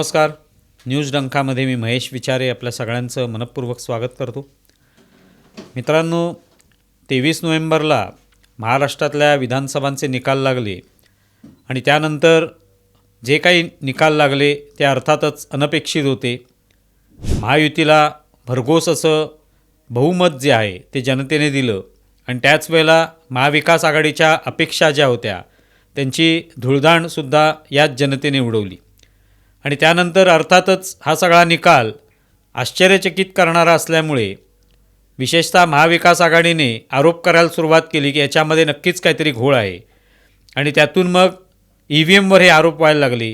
नमस्कार. न्यूज डंकामध्ये मी महेश विचारे आपल्या सगळ्यांचं मनपूर्वक स्वागत करतो. मित्रांनो तेवीस नोव्हेंबरला महाराष्ट्रातल्या विधानसभांचे निकाल लागले आणि त्यानंतर जे काही निकाल लागले ते अर्थातच अनपेक्षित होते. महायुतीला भरघोस असं बहुमत जे आहे ते जनतेने दिलं आणि त्याच वेळेला महाविकास आघाडीच्या अपेक्षा ज्या होत्या त्यांची धुळधाणसुद्धा याच जनतेने उडवली. आणि त्यानंतर अर्थातच हा सगळा निकाल आश्चर्यचकित करणारा असल्यामुळे विशेषतः महाविकास आघाडीने आरोप करायला सुरुवात केली की याच्यामध्ये नक्कीच काहीतरी घोळ आहे. आणि त्यातून मग ई व्ही एमवर हे आरोप व्हायला लागले.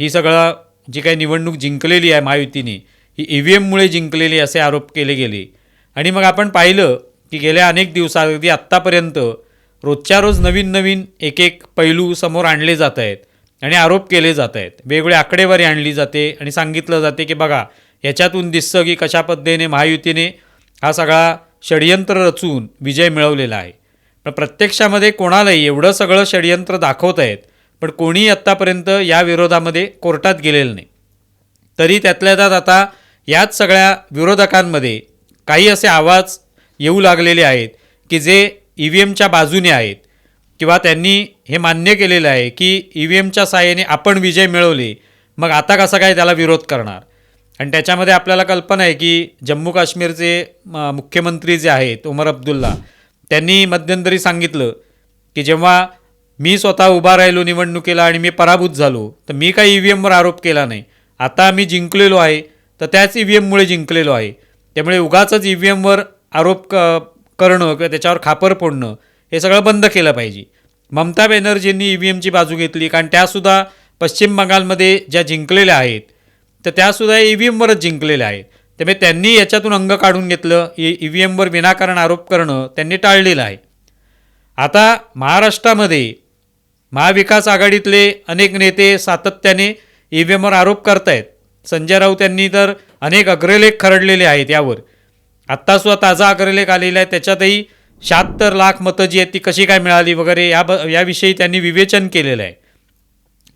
ही सगळं जी काही निवडणूक जिंकलेली आहे महायुतीने ही ई व्ही एममुळे जिंकलेली असे आरोप केले गेले. आणि मग आपण पाहिलं की गेल्या अनेक दिवसात अगदी आत्तापर्यंत रोजच्या रोज नवीन नवीन एक एक पैलू समोर आणले जात आहेत. आणि आरोप केले जात आहेत वेगवेगळी आकडेवारी आणली जाते आणि सांगितलं जाते की बघा याच्यातून दिसतं की कशा पद्धतीने महायुतीने हा सगळा षडयंत्र रचून विजय मिळवलेला आहे. पण प्रत्यक्षामध्ये कोणालाही एवढं सगळं षडयंत्र दाखवत आहेत पण कोणीही आत्तापर्यंत या विरोधामध्ये कोर्टात गेलेलं नाही. तरी त्यातल्या त्यात आता याच सगळ्या विरोधकांमध्ये काही असे आवाज येऊ लागलेले आहेत की जे ई व्ही एमच्या बाजूने आहेत किंवा त्यांनी हे मान्य केलेलं आहे की ई व्ही एमच्या साहाय्याने आपण विजय मिळवले मग आता कसा काय त्याला विरोध करणार? आणि त्याच्यामध्ये आपल्याला कल्पना आहे की जम्मू काश्मीरचे म, मुख्यमंत्री जे आहेत उमर अब्दुल्ला त्यांनी मध्यंतरी सांगितलं की जेव्हा मी स्वतः उभा राहिलो निवडणुकीला आणि मी पराभूत झालो तर मी काही ई व्ही एमवर आरोप केला नाही. आता मी जिंकलेलो आहे तर त्याच ई व्ही एममुळे जिंकलेलो आहे. त्यामुळे उगाचच ई व्ही एमवर आरोप क करणं किंवा त्याच्यावर खापर फोडणं हे सगळं बंद केलं पाहिजे. ममता बॅनर्जींनी ई व्ही एमची बाजू घेतली कारण त्यासुद्धा पश्चिम बंगालमध्ये ज्या जिंकलेल्या आहेत तर त्यासुद्धा ई व्ही एमवरच जिंकलेल्या आहेत. त्यामुळे त्यांनी याच्यातून अंग काढून घेतलं ई ई व्ही एमवर विनाकारण आरोप करणं त्यांनी टाळलेलं आहे. आता महाराष्ट्रामध्ये महाविकास आघाडीतले अनेक नेते सातत्याने ई व्ही एमवर आरोप करतायत. संजय राऊत यांनी तर अनेक अग्रलेख खरडलेले आहेत यावर. आत्तासुद्धा ताजा अग्रलेख आलेला आहे त्याच्यातही शहात्तर लाख मतं जी आहेत ती कशी काय मिळाली वगैरे या ब याविषयी त्यांनी विवेचन केलेलं आहे.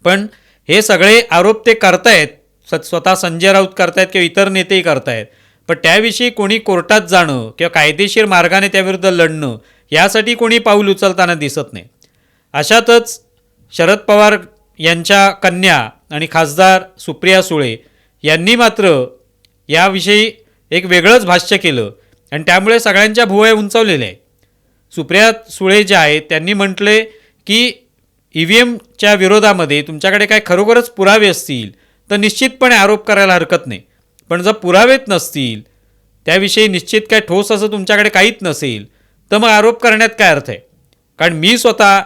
पण हे सगळे आरोप ते करतायत स स्वतः संजय राऊत करतायत किंवा इतर नेतेही करतायत पण त्याविषयी कोणी कोर्टात जाणं किंवा कायदेशीर मार्गाने त्याविरुद्ध लढणं यासाठी कोणी पाऊल उचलताना दिसत नाही. अशातच शरद पवार यांच्या कन्या आणि खासदार सुप्रिया सुळे यांनी मात्र याविषयी एक वेगळंच भाष्य केलं आणि त्यामुळे सगळ्यांच्या भुवया उंचावलेल्या आहे सुप्रिया सुळे जे आहेत त्यांनी म्हटले की ई व्ही एमच्या विरोधामध्ये तुमच्याकडे काय खरोखरच पुरावे असतील तर निश्चितपणे आरोप करायला हरकत नाही. पण जर पुरावेच नसतील त्याविषयी निश्चित काय ठोस असं तुमच्याकडे काहीच नसेल तर मग आरोप करण्यात काय अर्थ आहे? कारण मी स्वतः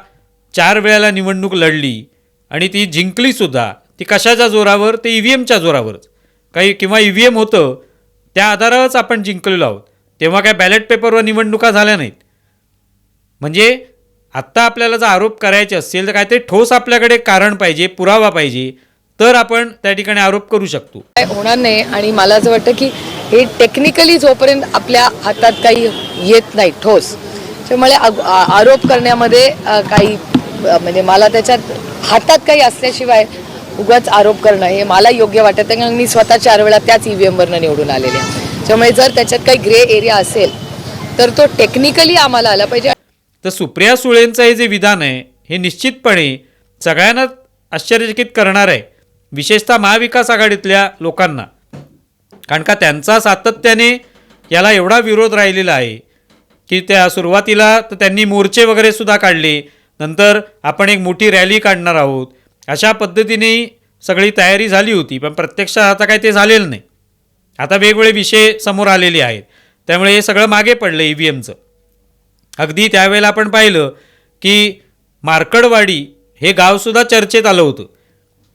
चार वेळेला निवडणूक लढली आणि ती जिंकलीसुद्धा ती कशाच्या जोरावर? ते ई व्ही एमच्या जोरावरच. काही किंवा ई व्ही एम होतं त्या आधारावरच आपण जिंकलेलो आहोत. तेव्हा काय बॅलेट पेपरवर निवडणुका झाल्या नाहीत. म्हणजे आत्ता आपल्याला जर आरोप करायचे असतील तर काहीतरी ठोस आपल्याकडे कारण पाहिजे पुरावा पाहिजे तर आपण त्या ठिकाणी आरोप करू शकतो. काय होणार नाही आणि मला असं वाटतं की हे टेक्निकली जोपर्यंत आपल्या हातात काही येत नाही ठोस त्यामुळे आरोप करण्यामध्ये काही म्हणजे मला त्याच्यात हातात काही असल्याशिवाय उगाच आरोप करणं हे मला योग्य वाटत नाही. कारण मी स्वतः चार वेळा त्याच ई व्ही एमवरनं निवडून आलेले आहे. त्यामुळे जर त्याच्यात काही ग्रे एरिया असेल तर तो टेक्निकली आम्हाला आला पाहिजे तर सुप्रिया सुळेंचं हे जे विधान आहे हे निश्चितपणे सगळ्यांना आश्चर्यचकित करणार आहे विशेषतः महाविकास आघाडीतल्या लोकांना. कारण का त्यांचा सातत्याने याला एवढा विरोध राहिलेला आहे की त्या सुरुवातीला तर त्यांनी मोर्चे वगैरे सुद्धा काढले नंतर आपण एक मोठी रॅली काढणार आहोत अशा पद्धतीने सगळी तयारी झाली होती पण प्रत्यक्षात आता काय ते झालेलं नाही. आता वेगवेगळे विषय समोर आलेले आहेत त्यामुळे हे सगळं मागे पडलं ई व्ही एमचं अगदी त्यावेळेला आपण पाहिलं की मार्कडवाडी हे गावसुद्धा चर्चेत आलं होतं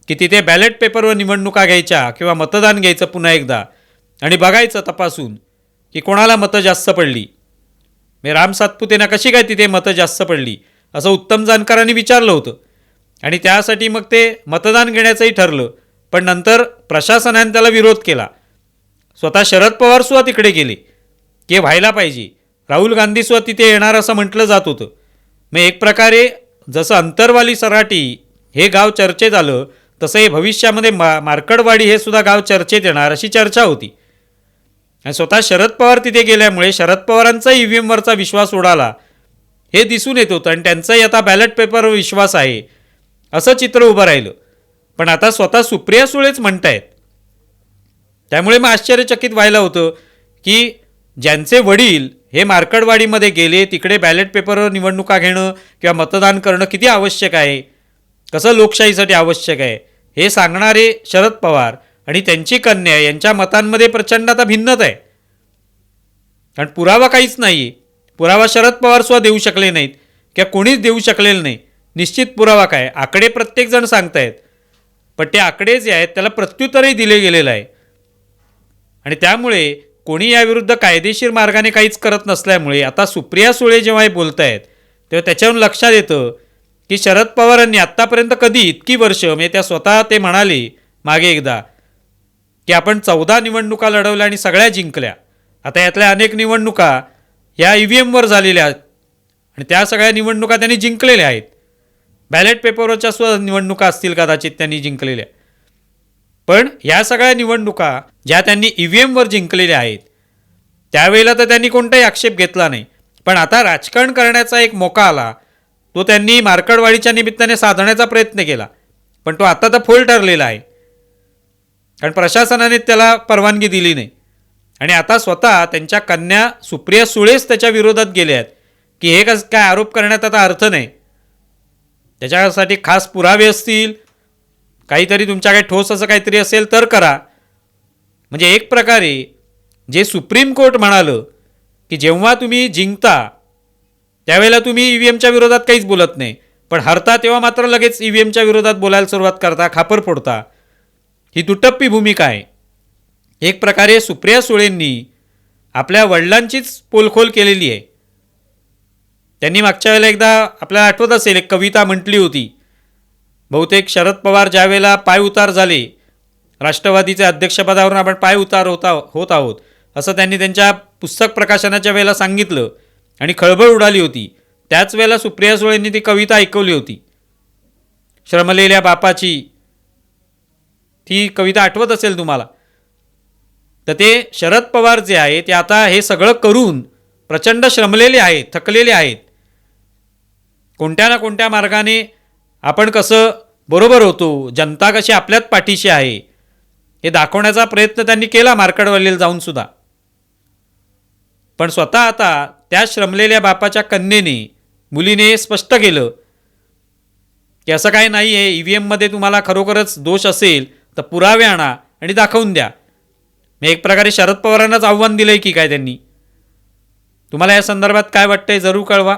की तिथे बॅलेट पेपरवर निवडणुका घ्यायच्या किंवा मतदान घ्यायचं पुन्हा एकदा. आणि बघायचं तपासून की कोणाला मतं जास्त पडली. मी राम सातपुतेना कशी काय तिथे मतं जास्त पडली असं उत्तम जानकरांनी विचारलं होतं. आणि त्यासाठी मग ते मतदान घेण्याचंही ठरलं. पण नंतर प्रशासनाने त्याला विरोध केला. स्वतः शरद पवारसुद्धा तिकडे गेले की व्हायला पाहिजे. राहुल गांधीसुद्धा तिथे येणार असं म्हटलं जात होतं. मग एक प्रकारे जसं अंतरवाली सराटी हे गाव चर्चेत आलं तसं हे भविष्यामध्ये मा मार्कडवाडी हे सुद्धा गाव चर्चेत येणार अशी चर्चा होती. आणि स्वतः शरद पवार तिथे गेल्यामुळे शरद पवारांचा ई व्ही एमवरचा विश्वास उडाला. हे दिसून येत होतं आणि त्यांचाही आता बॅलेट पेपरवर विश्वास आहे असं चित्र उभं राहिलं. पण आता स्वतः सुप्रिया सुळेच म्हणतायत. त्यामुळे मग आश्चर्यचकित व्हायला होतं की ज्यांचे वडील हे मार्कडवाडीमध्ये गेले तिकडे बॅलेट पेपरवर निवडणुका घेणं किंवा मतदान करणं किती आवश्यक आहे? कसं लोकशाहीसाठी आवश्यक आहे? हे सांगणारे शरद पवार आणि त्यांची कन्या यांच्या मतांमध्ये प्रचंड आता भिन्नत आहे. कारण पुरावा काहीच नाही. पुरावा शरद पवार सुद्धा देऊ शकले नाहीत किंवा कोणीच देऊ शकलेलं नाही. निश्चित पुरावा काय? आकडे प्रत्येकजण सांगतायत. पण ते आकडे जे आहेत त्याला प्रत्युत्तरही दिले गेलेलं आहे. आणि त्यामुळे कोणी याविरुद्ध कायदेशीर मार्गाने काहीच करत नसल्यामुळे आता सुप्रिया सुळे जेव्हा हे बोलत आहेत तेव्हा त्याच्यावरून लक्षात येतं की शरद पवारांनी आत्तापर्यंत कधी इतकी वर्ष म्हणजे त्या स्वतः ते म्हणाले मागे एकदा की आपण चौदा निवडणुका लढवल्या आणि सगळ्या जिंकल्या. आता यातल्या अनेक निवडणुका या ई व्ही एमवर झालेल्या आहेत आणि त्या सगळ्या निवडणुका त्यांनी जिंकलेल्या आहेत. बॅलेट पेपरवरच्या सुद्धा निवडणुका असतील कदाचित त्यांनी जिंकलेल्या. पण या सगळ्या निवडणुका ज्या त्यांनी ई व्ही एमवर जिंकलेल्या आहेत त्यावेळेला तर त्यांनी कोणताही आक्षेप घेतला नाही. पण आता राजकारण करण्याचा एक मोका आला तो त्यांनी मार्कडवाडीच्या निमित्ताने साधण्याचा प्रयत्न केला पण तो आता तर फोल ठरलेला आहे. कारण प्रशासनाने त्याला परवानगी दिली नाही. आणि आता स्वतः त्यांच्या कन्या सुप्रिया सुळेच त्याच्या विरोधात गेल्या आहेत की हे कस काय आरोप करण्यात आता अर्थ नाही. त्याच्यासाठी खास पुरावे असतील काहीतरी तुमच्याकडे ठोस असं काहीतरी असेल तर करा. म्हणजे एक प्रकारे जे सुप्रीम कोर्ट म्हणालं की जेव्हा तुम्ही जिंकता त्यावेळेला तुम्ही ई व्ही एमच्या विरोधात काहीच बोलत नाही. पण हरता तेव्हा मात्र लगेच ई व्ही एमच्या विरोधात बोलायला सुरुवात करता खापर फोडता. ही दुटप्पी भूमिका आहे. एक प्रकारे सुप्रिया सुळेंनी आपल्या वडिलांचीच पोलखोल केलेली आहे. त्यांनी मागच्या वेळेला एकदा आपल्याला आठवत असेल एक कविता म्हटली होती. बहुतेक शरद पवार ज्यावेळेला पाय उतार झाले राष्ट्रवादीच्या अध्यक्षपदावरून आपण पाय उतार होता होत आहोत असं त्यांनी त्यांच्या पुस्तक प्रकाशनाच्या वेळेला सांगितलं आणि खळबळ उडाली होती. त्याच वेळेला सुप्रिया सुळेंनी ती कविता ऐकवली होती. श्रमलेल्या बापाची ती कविता आठवत असेल तुम्हाला? तर ते शरद पवार जे आहे ते आता हे सगळं करून प्रचंड श्रमलेले आहेत थकलेले आहेत. कोणत्या ना कोणत्या मार्गाने आपण कसं बरोबर होतो? जनता कशी आपल्याच पाठीशी आहे? हे दाखवण्याचा प्रयत्न त्यांनी केला मार्कडवालीला जाऊनसुद्धा पण स्वतः आता त्या श्रमलेल्या बापाच्या कन्येने मुलीने स्पष्ट केलं. की असं काही नाही आहे ई व्ही एममध्ये तुम्हाला खरोखरच दोष असेल तर पुरावे आणा आणि दाखवून द्या. मी एक प्रकारे शरद पवारांनाच आव्हान दिलं आहे की काय त्यांनी. तुम्हाला या संदर्भात काय वाटतंय जरूर कळवा.